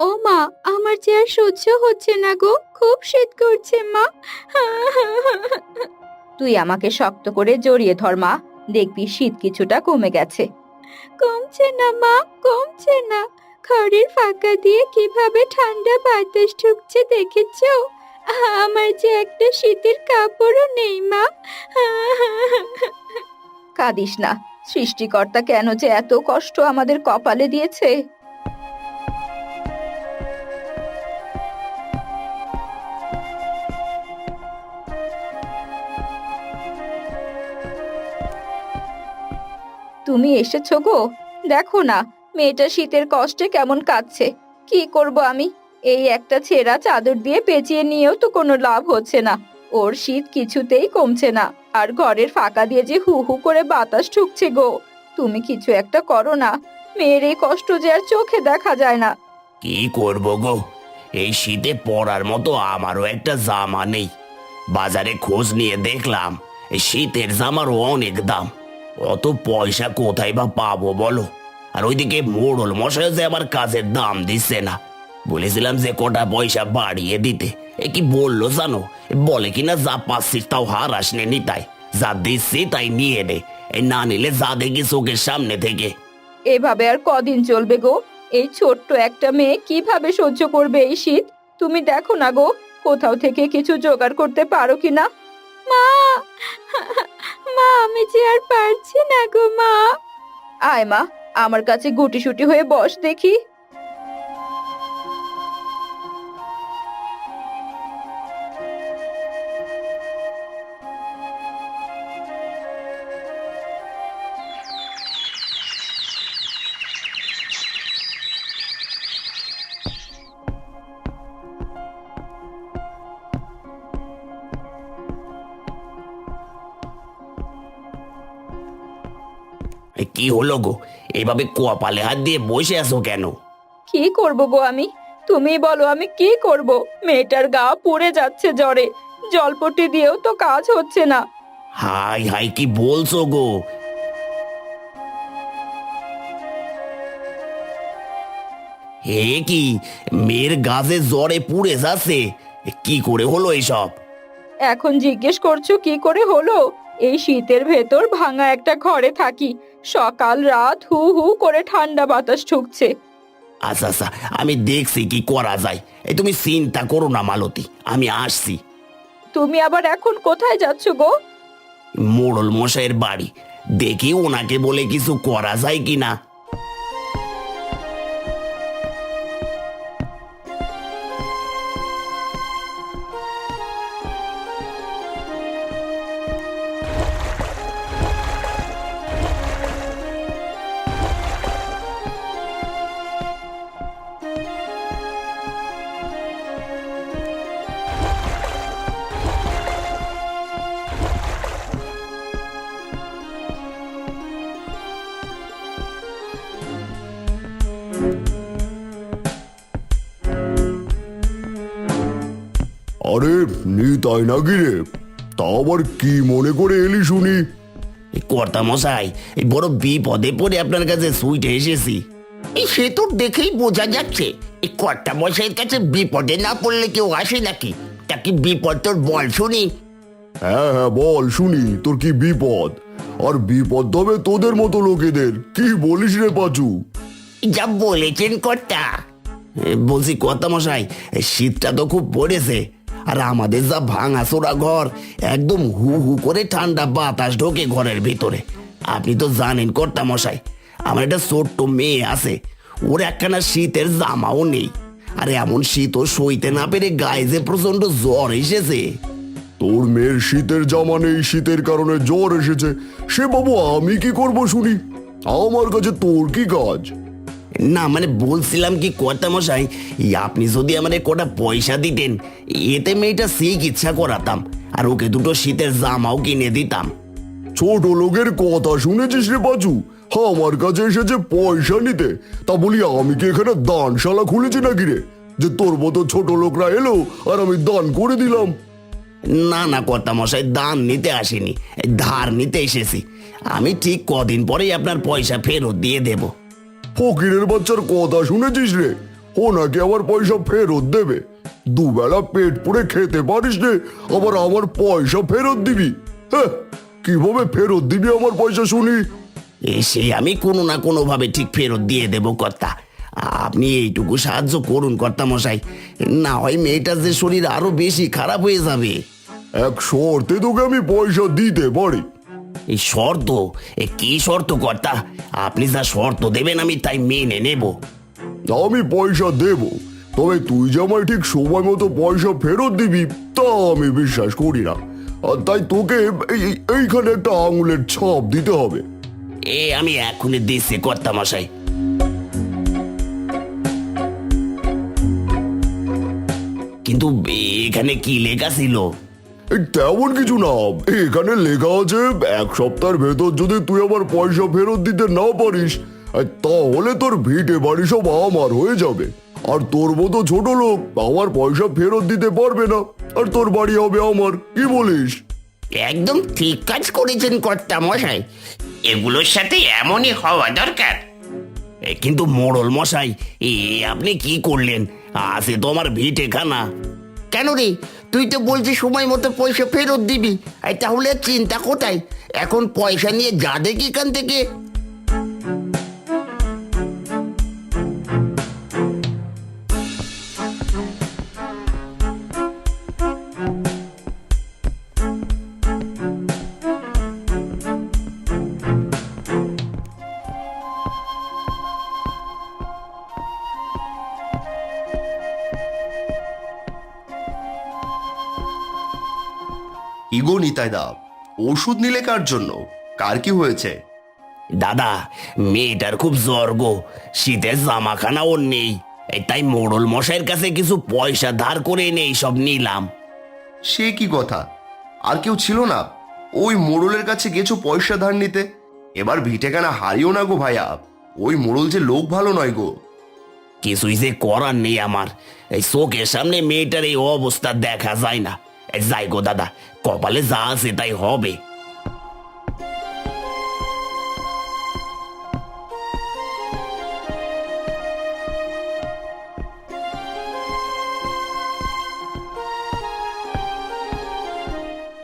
ও মা আমার যে আর সহ্য হচ্ছে না গো খুব শীত করছে মা। তুই আমাকে শক্ত করে জড়িয়ে ধর মা দেখবি শীত কিছুটা কমে গেছে। কমছে না মা কমছে না। ঘরের ফাঁকা দিয়ে কীভাবে ঠান্ডা বাতাস ঢুকছে দেখেছ? আমার যে একটা শীতের কাপড়ও নেই মা। কাঁদিস না সৃষ্টিকর্তা কেন যে এত কষ্ট আমাদের কপালে দিয়েছে? তুমি এসেছ গো? দেখো না, মেয়েটা শীতের কষ্টে কেমন কাঁদছে। কি করব আমি? এই একটা ছেঁড়া চাদর দিয়ে পেঁচিয়ে নিয়েও তো কোনো লাভ হচ্ছে না। ওর শীত কিছুতেই কমছে না, আর ঘরের ফাঁকা দিয়ে যে হু হু করে বাতাস ঢুকছে গো। তুমি কিছু একটা করো না, মেয়ের এই কষ্ট যে আর চোখে দেখা যায় না। কি করব গো? এই শীতে পড়ার মতো আমারও একটা জামা নেই। বাজারে খোঁজ নিয়ে দেখলাম, এই শীতের জামারও অনেক দাম। অত পয়সা কোথায় বা পাবো বলো? আর ওইদিকে মোড়ল মশাই যে আমার কাজের দাম দিচ্ছে না। বলেছিলাম যে কটা পয়সা বাড়িয়ে দিতে। এ কি বলল জানো? বলে কিনা যা পাচ্ছিস তাও হার আসনে নিতাই যা দিচ্ছি তাই নিয়ে নে। এই না নিলে যা দেখি চোখের সামনে থেকে। এভাবে আর কদিন চলবে গো? এই ছোট্ট একটা মেয়ে কীভাবে সহ্য করবে এই শীত? তুমি দেখো না গো, কোথাও থেকে কিছু জোগাড় করতে পারো কিনা? মা! মা, আমি যে আর পারছি না গো মা। আয় মা, আমার কাছে গুটি সুটি হয়ে বস দেখি। কি হলো গো? এভাবে কপালে হাত দিয়ে বসে আছো কেন? কি করব গো আমি? তুমি বলো আমি কি করব? মেয়েটার গা পুড়ে যাচ্ছে জ্বরে। জলপট্টি দিয়েও তো কাজ হচ্ছে না। হাই হাই কি বলছো গো? হে কি? মেয়ের গাছে জ্বরে পুড়ে যাচ্ছে কি করে হলো এসব? এখন জিজ্ঞেস করছ কি করে হলো? এই শীতের ভেতর ভাঙা একটা ঘরে থাকি। সকাল রাত হু হু করে ঠান্ডা বাতাস ঢুকছে। আচ্ছা আচ্ছা আমি দেখছি কি করা যায়। এই তুমি চিন্তা করো না মালতী আমি আসছি। তুমি আবার এখন কোথায় যাচ্ছ গো? মোড়ল মশাইয়ের বাড়ি। দেখি ওনাকে বলে কিছু করা যায় কি আরে নিতাই নাকি রে? তা আবার কি মনে করে এলি শুনি? কর্তা মশাই এই বড় বিপদে পড়ে আপনার কাছে সুইটে এসেছি। এই সে তো দেখেই বোঝা যাচ্ছে এই কর্তা মশাইয়ের কাছে বিপদে না পড়লে কেউ আসে নাকি? তা কি বিপদ তোর বল শুনি? হ্যাঁ হ্যাঁ বল শুনি তোর কি বিপদ? আর বিপদ হবে তোদের মতো লোকেদের কি বলিস রে পাচু? যা বলেছেন কর্তা। বলছি কর্তা মশাই শীতটা তো খুব পড়েছে আর আমাদের যা ভাঙা চোরা ঘর, একদম হু হু করে ঠান্ডা বাতাস ঢোকে ঘরের ভিতরে। আপনি তো জানেন কর্তা মশাই আমার একটা ছোট্ট মেয়ে আছে, ওর একখানা শীতের জামাও নেই। আর এমন শীতও সইতে না পেরে গায়ে যে প্রচণ্ড জ্বর এসেছে। তোর মেয়ের শীতের জামা নেই, শীতের কারণে জ্বর এসেছে। সে বাবু, আমি কি করব শুনি? আমার কাছে তোর কি কাজ? না মানে বলছিলাম কি কর্তা মশাই এই আপনি যদি আমাদের কটা পয়সা দিতেন এতে মেয়েটা চিকিৎসা করাতাম আর ওকে দুটো শীতের জামাও কিনে দিতাম। ছোট লোকের কথা শুনেছিস রে পাচু? আমার কাছে এসেছে পয়সা নিতে। তা বলি আমি কি এখানে দানশালা খুলেছি নাকি রে? যে তোর মতো ছোট লোকরা এলো আর আমি দান করে দিলাম। না না কর্তা মশাই দান নিতে আসেনি ধার নিতে এসেছি। আমি ঠিক কদিন পরেই আপনার পয়সা ফেরত দিয়ে দেব। ফকিরের বাচ্চার কথা শুনেছিস রে? ওনাকে আমার পয়সা ফেরত দেবে। দুবেলা পেট পুড়ে খেতে পারিস নে আবার আমার পয়সা ফেরত দিবি। হ্যাঁ কীভাবে ফেরত দিবি আমার পয়সা শুনি? এসে আমি কোনো না কোনো ভাবে ঠিক ফেরত দিয়ে দেব কর্তা। আপনি এইটুকু সাহায্য করুন কর্তা মশাই না হয় মেয়েটার যে শরীর আরও বেশি খারাপ হয়ে যাবে। এক শর্তে তোকে আমি পয়সা দিতে পারি। এই শর্ত এ কি শর্ত কর্তা? আপনি যা শর্ত দেবেন আমি তাই মেনে নেব। আমি পয়সা দেব তবে তুই যে আমায় ঠিক সময় মতো পয়সা ফেরত দিবি তা আমি বিশ্বাস করি না। আর তাই তোকে এই- এই- এইখানে একটা আঙুলের ছাপ দিতে হবে। এ আমি এখনই দিচ্ছি কর্তা মশাই। কিন্তু এখানে কি লেখা ছিল? তেমন কিছু না। এখানে লেখা আছে এক সপ্তাহের ভেতর যদি তুই আমার পয়সা ফেরত দিতে না পারিস তাহলে তোর ভিটে বাড়ি সব আমার হয়ে যাবে। আর তোর মতো ছোট লোক আমার পয়সা ফেরত দিতে পারবে না আর তোর বাড়ি হবে আমার। কি বলিস? একদম ঠিক কাজ করেছেন কর্তা মশাই এগুলোর সাথে এমনই হওয়া দরকার। কিন্তু মোড়ল মশাই এ আপনি কি করলেন? আছে তো আমার ভিটে খানা। কেন রে? তুই তো বলছিস সময় মতো পয়সা ফেরত দিবি। আর তাহলে চিন্তা কোথায়? এখন পয়সা নিয়ে যা দেখি এখান থেকে। ইগো নিতাইদা ওষুধ নিলে কার জন্য? কার কি হয়েছে? দাদা মেয়েটার খুব জ্বর গো। শীতের জামাখানা ওর নেই। এই তাই মোড়ল মশাইয়ের কাছে কিছু পয়সা ধার করে নেই সব নিলাম। সে কি কথা? আর কেউ ছিল না? ওই মোড়লের কাছে গেছো পয়সা ধার নিতে? এবার ভিটেখানা হারিও না গো ভাইয়া। ওই মোড়ল যে লোক ভালো নয় গো। কিছুই যে করার নেই আমার। এই চোখের সামনে মেয়েটার এই অবস্থা দেখা যায় না। যাই গো দাদা কপালে যা আছে তাই হবে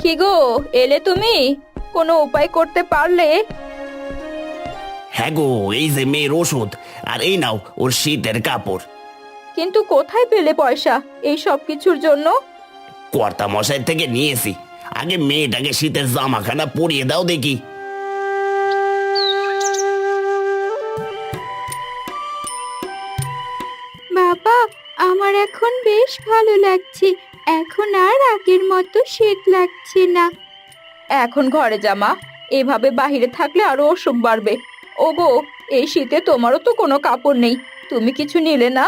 কি গো এলে তুমি? কোনো উপায় করতে পারলে? হ্যাঁ গো এই যে মেয়ের ওষুধ। আর এই নাও ওর শীতের কাপড়। কিন্তু কোথায় পেলে পয়সা? এই সব কিছুর জন্য? কর্তা মশাই থেকে নিয়েছি। আগে মেয়েটাকে শীতের জামাখানা পরিয়ে দাও দেখি। বাবা আমার এখন বেশ ভালো লাগছে। এখন আর আগের মতো শীত লাগছে না। এখন ঘরে জামা এভাবে বাইরে থাকলে আরও অসুখ বাড়বে। ওগো এই শীতে তোমারও তো কোনো কাপড় নেই। তুমি কিছু নিলে না?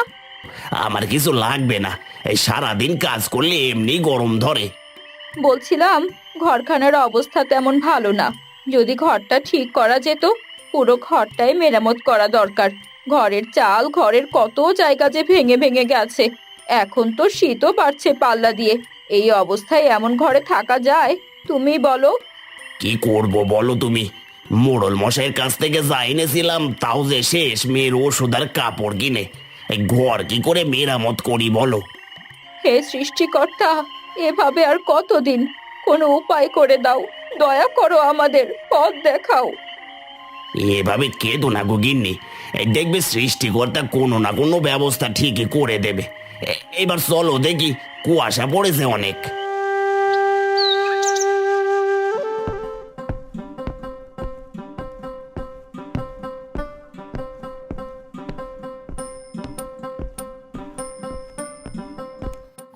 আমার কিছু লাগবে না। এই সারাদিন কাজ করলে এমনি গরম ধরে। বলছিলাম ঘরখানার অবস্থা তেমন ভালো না। যদি ঘরটা ঠিক করা যেত পুরো ঘরটাই মেরামত করা দরকার। ঘরের চাল ঘরের কত জায়গা যে ভেঙে ভেঙে গেছে। এখন তো শীতও বাড়ছে পাল্লা দিয়ে। এই অবস্থায় এমন ঘরে থাকা যায়? তুমি বলো। কি করব বলো তুমি? মোড়ল মশাইয়ের কাছ থেকে যা এনেছিলাম তাও যে শেষ। মেয়ের ওষুধ আর কাপড় কিনে। এই ঘর কি করে মেরামত করি বলো? হে সৃষ্টিকর্তা এভাবে আর কতদিন? কোনো উপায় করে দাও। দয়া করো আমাদের পথ দেখাও। এভাবে কেঁদো না গো গিন্নি। এই দেখবে সৃষ্টিকর্তা কোনো না কোনো ব্যবস্থা ঠিকই করে দেবে। এ- এবার চলো দেখি কুয়াশা পড়েছে অনেক।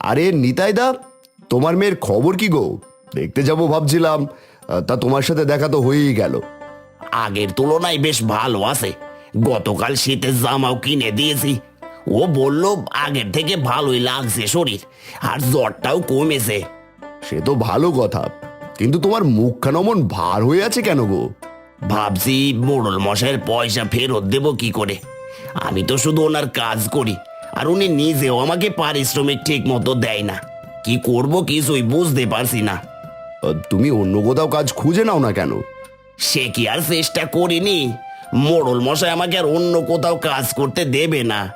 আরে নিতাই নিতাইদা তোমার মেয়ের খবর কি গো? দেখতে যাব ভাবছিলাম তা তোমার সাথে দেখা তো হয়েই গেল। আগের তুলনায় বেশ ভালো আছে। গতকাল শীতের জামাও কিনে দিয়েছি। ও বলল আগের থেকে ভালোই লাগছে শরীর আর জ্বরটাও কমেছে। সে তো ভালো কথা কিন্তু তোমার মুখখানা অমন ভার হয়ে আছে কেন গো? ভাবছি মোড়ল মশাইয়ের পয়সা ফেরত দেব কি করে? আমি তো শুধু ওনার কাজ করি আর উনি নিজেও আমাকে পারিশ্রমিক ঠিক মতো দেয় না। কি করব কিছুই বুঝতে পারছি না। আহ, তুমি অন্য কোথাও কাজ খুঁজে নাও না কেন? সে কি আর চেষ্টা করিনি? মোড়ল মশাই আমাকে আর অন্য কোথাও কাজ করতে দেবে না।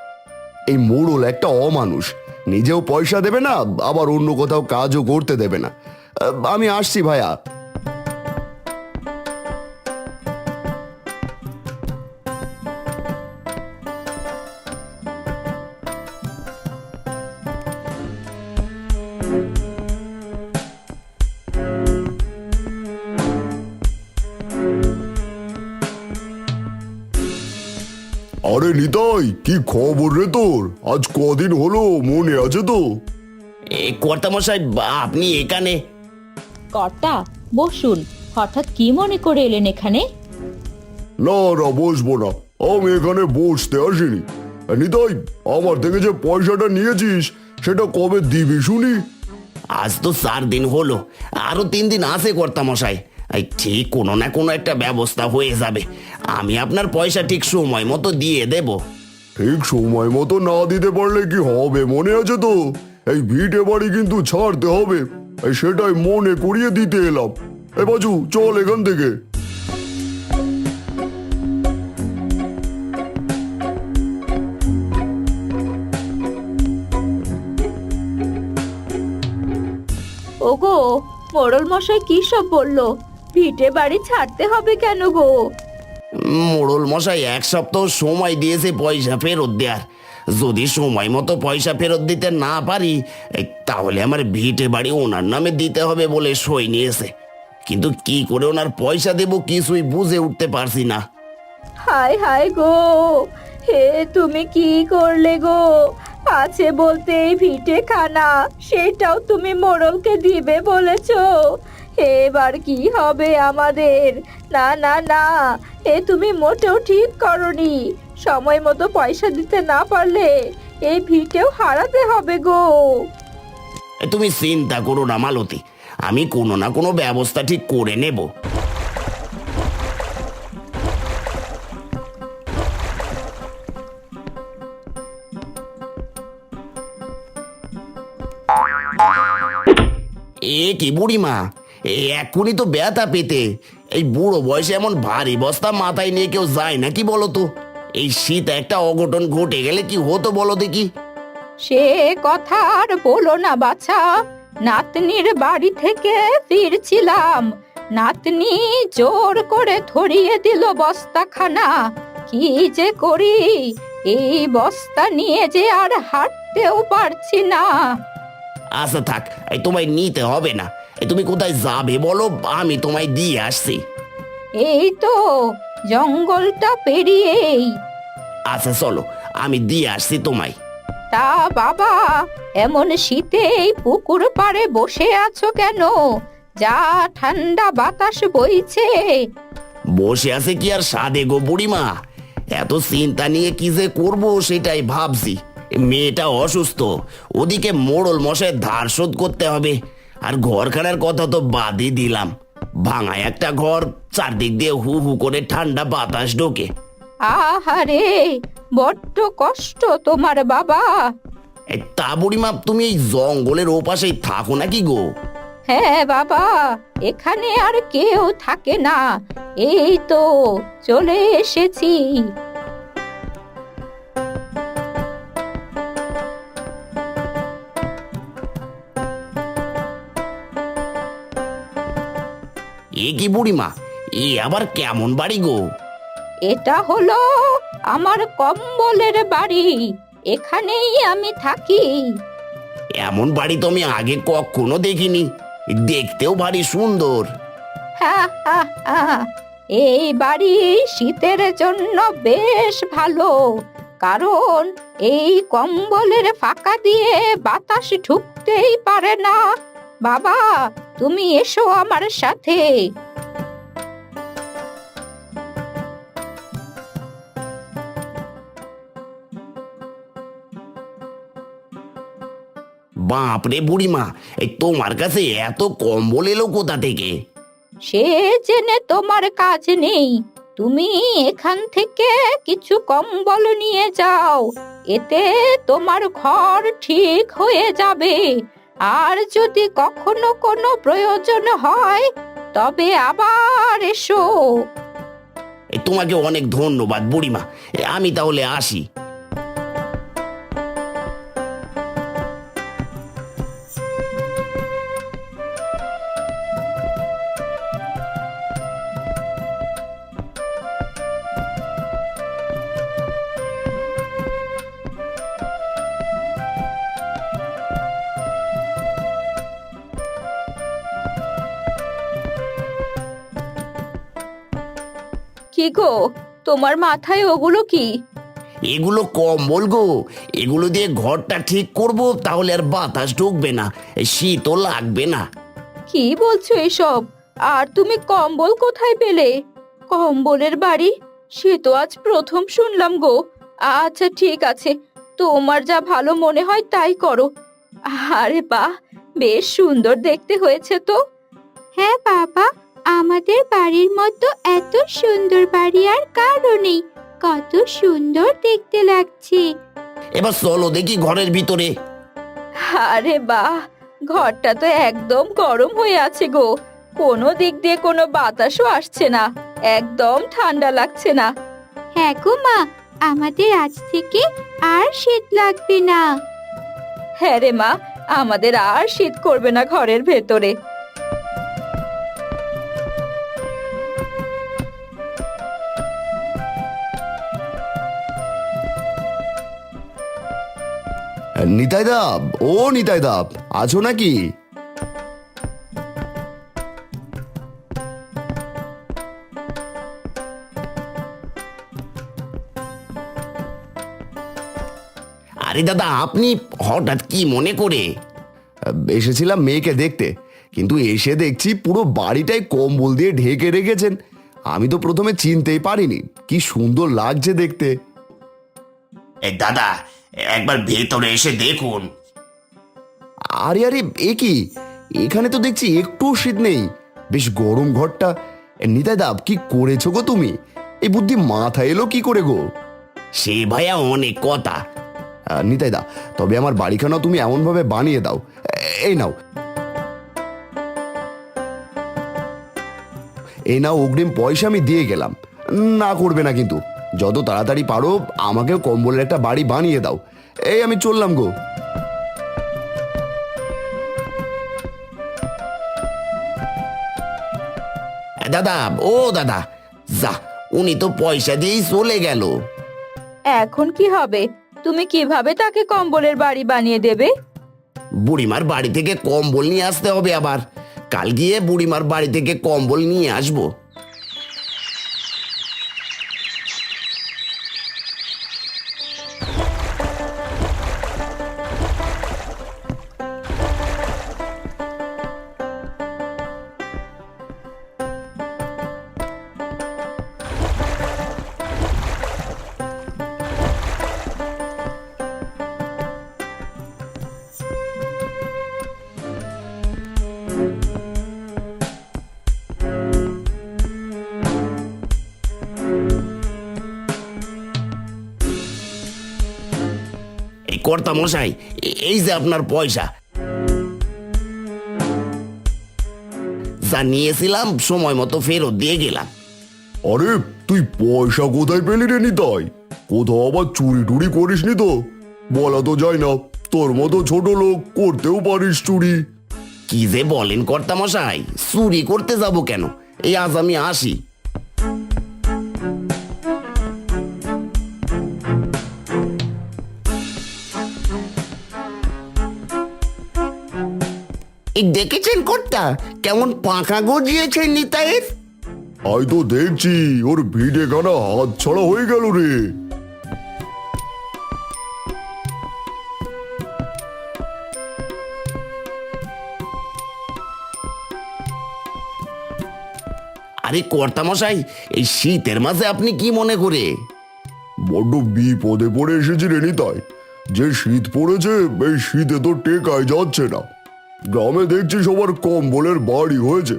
এই মোড়ল একটা অমানুষ। নিজেও পয়সা দেবে না আবার অন্য কোথাও কাজও করতে দেবে না। আহ, আমি আসছি ভাইয়া। নিতাই কি খবর রে তোর? আজ কদিন হলো মনে আছে তো? এ কর্তামশাই বা- আপনি এখানে? কর্তা বসুন। হঠাৎ কি মনে করে এলেন এখানে? না না বসবো না। আমি এখানে বসতে আসিনি। নিতাই আমার থেকে যে পয়সাটা নিয়েছিস সেটা কবে দিবি শুনি? আজ তো চার দিন হলো। আরও তিন দিন আছে কর্তামশাই। এই ঠিক কোনো না কোনো একটা ব্যবস্থা হয়ে যাবে। আমি আপনার পয়সা ঠিক সময় মতো দিয়ে দেব। ঠিক সময় মতো না দিতে পারলে কি হবে? মনে আছে তো? এই ভিটে বাড়ি কিন্তু ছাড়তে হবে। এই সেটাই মনে করিয়ে দিতে এলাম। এ বাজু, চল এখান থেকে। ওগো মোড়ল মশাই কি সব বলল? ভিটে বাড়ি ছাড়তে হবে কেন গো? মোড়ল মশাই, এক সপ্তাহ সময় দিয়েছে পয়সা ফেরত দেওয়ার যদি সময় মতো পয়সা ফেরত দিতে না পারি তাহলে আমার ভিটে বাড়ি ওনার নামে দিতে হবে বলে সই নিয়েছে। কিন্তু কি করে ওনার পয়সা দেব কিছুই বুঝে উঠতে পারছি না। হায় হায় গো, হে তুমি কি করলে গো? আছে বলতে এই ভিটে খানা, সেটাও তুমি মোড়লকে দিবে বলেছ। এবার কি হবে আমাদের? না না না, এ তুমি মোটেও ঠিক করনি। সময় মতো পয়সা দিতে না পারলে এই ভিটেও হারাতে হবে গো। তুমি চিন্তা করো না, মালতী। আমি কোনো না কোনো ব্যবস্থা ঠিক করে নেব। এ কি বুড়িমা? এ এক্ষুনি তো ব্যথা পেতে। এই বুড়ো বয়সে এমন ভারী বস্তা মাথায় নিয়ে কেউ যায় নাকি বলো তো? এই শীত একটা অঘটন ঘটে গেলে কি হতো বলো দেখি? সে কথা আর বলো না বাছা। নাতনির বাড়ি থেকে ফিরছিলাম। নাতনি জোর করে ধরিয়ে দিল বস্তাখানা। কি যে করি? এই বস্তা নিয়ে যে আর হাঁটতেও পারছি না। আচ্ছা থাক এই তোমায় নিতে হবে না। এই তুমি কোথায় যাবে? বলো আমি তোমায় দিয়ে আসছি। এই তো জঙ্গলটা পেরিয়েই। আচ্ছা চলো আমি দিয়ে আসছি তোমায়। তা বাবা এমন শীতেই পুকুর পাড়ে বসে আছো কেন? যা ঠান্ডা বাতাস বইছে। বসে আছে কি আর সাদে গো বুড়িমা? এত চিন্তা নিয়ে কি যে করব সেটাই ভাবছি। মেয়েটা অসুস্থ ওদিকে মোড়ল মশাই ধার শোধ করতে হবে। আর ঘরখানার কথা তো বাদই দিলাম। ভাঙা একটা ঘর চারদিক দিয়ে হু হু করে ঠান্ডা বাতাস ঢোকে। আহারে বড্ড কষ্ট তোমার বাবা। এই তা বুড়িমা তুমি এই জঙ্গলের ওপাশেই থাকো নাকি গো? হ্যাঁ বাবা এখানে আর কেউ থাকে না। এই তো চলে এসেছি। এ কি বুড়িমা? এ আবার কেমন বাড়ি গো? এটা হলো আমার কম্বলের বাড়ি। এখানেই আমি থাকি। এমন বাড়ি তো আমি আগে কখনো দেখিনি। দেখতেও ভারী সুন্দর। হা, হা, হা। এই বাড়ি শীতের জন্য বেশ ভালো। কারণ এই কম্বলের ফাঁকা দিয়ে বাতাস ঢুকতেই পারে না। বাবা তুমি এসো আমার সাথে। বাপরে বুড়িমা এই তোমার কাছে এত কম্বল এলো কোথা থেকে? সে জেনে তোমার কাজ নেই। তুমি এখান থেকে কিছু কম্বল নিয়ে যাও। এতে তোমার ঘর ঠিক হয়ে যাবে। আর যদি কখনো কোনো প্রয়োজন হয়, তবে আবার এসো। তোমাকে অনেক ধন্যবাদ বুড়িমা। আমি তাহলে আসি। কি গো? তোমার মাথায় ওগুলো কি? এগুলো কম্বল গো। এগুলো দিয়ে ঘরটা ঠিক করব তাহলে আর বাতাস ঢুকবে না শীতও লাগবে না। কি বলছো এসব? আর তুমি কম্বল কোথায় পেলে? কম্বলের বাড়ি? সে তো আজ প্রথম শুনলাম গো। আচ্ছা ঠিক আছে। তোমার যা ভালো মনে হয় তাই করো। আরে বাহ বেশ সুন্দর দেখতে হয়েছে তো। হ্যাঁ বাবা। আমাদের বাড়ির মতো এত সুন্দর বাড়ি আর কারও নেই। কত সুন্দর দেখতে লাগছে। এবার চলো দেখি ঘরের ভিতরে। আরে বাহ ঘরটা তো একদম গরম হয়ে আছে গো। কোনো দিক দিয়ে কোনো বাতাসও আসছে না একদম ঠান্ডা লাগছে না। হ্যাঁ গো মা আমাদের আজ থেকে আর শীত লাগবে না। হ্যাঁ রে মা আমাদের আর শীত করবে না ঘরের ভেতরে। নিতাই দা ও নিতাই দা আছো নাকি? আরে দাদা, আপনি হঠাৎ কি মনে করে? এসেছিলাম মেয়েকে দেখতে, কিন্তু এসে দেখছি পুরো বাড়িটাই কম্বল দিয়ে ঢেকে রেখেছেন। আমি তো প্রথমে চিনতেই পারিনি, কি সুন্দর লাগছে দেখতে। এ দাদা একবার ভেতরে এসে দেখুন। আরে আরে এ কি? এখানে তো দেখছি একটু শীত নেই। বেশ গরম ঘরটা। নিতাই দা কি করেছ গো তুমি? এই বুদ্ধি মাথা এলো কি করে গো? সে ভাইয়া অনেক কথা। নিতাই দা তবে আমার বাড়িখানা তুমি এমনভাবে বানিয়ে দাও। এই নাও। এই নাও অগ্রিম পয়সা আমি দিয়ে গেলাম। না করবে না কিন্তু। যত তাড়াতাড়ি পারো আমাকেও কম্বলের একটা বাড়ি বানিয়ে দাও। এই আমি চললাম গো। দাদা ও দাদা যা উনি তো পয়সা দিয়েই চলে গেল। এখন কি হবে? তুমি কীভাবে তাকে কম্বলের বাড়ি বানিয়ে দেবে? বুড়িমার বাড়ি থেকে কম্বল নিয়ে আসতে হবে আবার। কাল গিয়ে বুড়িমার বাড়ি থেকে কম্বল নিয়ে আসব। কর্তা মশাই এই যে আপনার পয়সা। যা নিয়েছিলাম সময় মতো ফেরত দিয়ে গেলাম। আরে তুই পয়সা কোথায় পেলি রে নিতাই? কোথাও আবার চুরি টুরি করিসনি তো? বলা তো যায় না তোর মতো ছোট লোক করতেও পারিস চুরি। কি যে বলেন কর্তা মশাই চুরি করতে যাব কেন? এই আজ আমি আসি। দেখেছেন কর্তা কেমন পাখা গজিয়েছে নিতাইয়ের? আই তো দেখছি ওর ভিড়ে খানা হাত ছাড়া হয়ে গেল রে। আরে কর্তা মশাই এই শীতের মাঝে আপনি কি মনে করে? বড্ড বিপদে পড়ে এসেছি রে নিতাই। যে শীত পড়েছে এই শীতে তো টেকায় যাচ্ছে না। গ্রামে দেখছি সবার কম্বলের বাড়ি হয়েছে।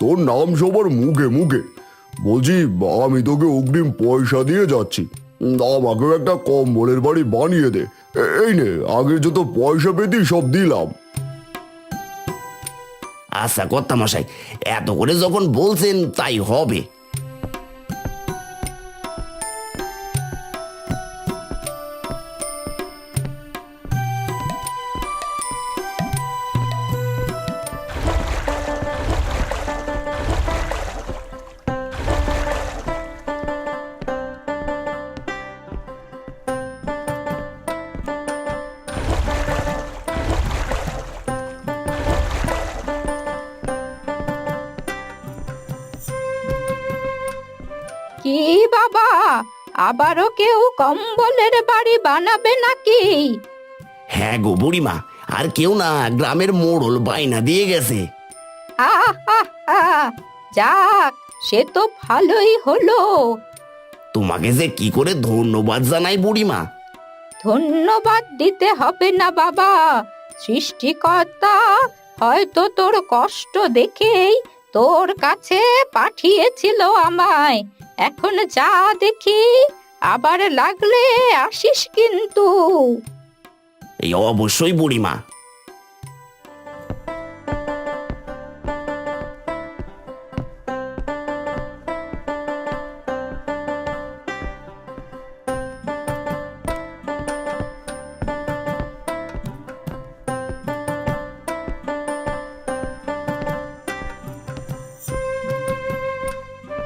তোর নাম সবার মুখে মুখে। বলছি, আমি তোকে অগ্রিম পয়সা দিয়ে যাচ্ছি। আমাকেও একটা কম্বলের বাড়ি বানিয়ে দে। এই নে, আগে যত পয়সা পেতি সব দিলাম। আচ্ছা কর্তা মশাই, এত করে যখন বলছেন তাই হবে। আবারও কেউ কম্বলের বাড়ি বানাবে নাকি? হ্যাঁ গো বুড়িমা আর কেউ না গ্রামের মোড়ল বাইনা দিয়ে গেছে। আহা যাক সে তো ভালোই হলো। তোমাকে যে কি করে ধন্যবাদ জানাই বুড়িমা? ধন্যবাদ দিতে হবে না বাবা। সৃষ্টিকর্তা হয়তো তোর কষ্ট দেখেই তোর কাছে পাঠিয়েছিল আমায়। এখন যা দেখি আবার লাগলে আসিস কিন্তু। এই অবশ্যই বুড়িমা।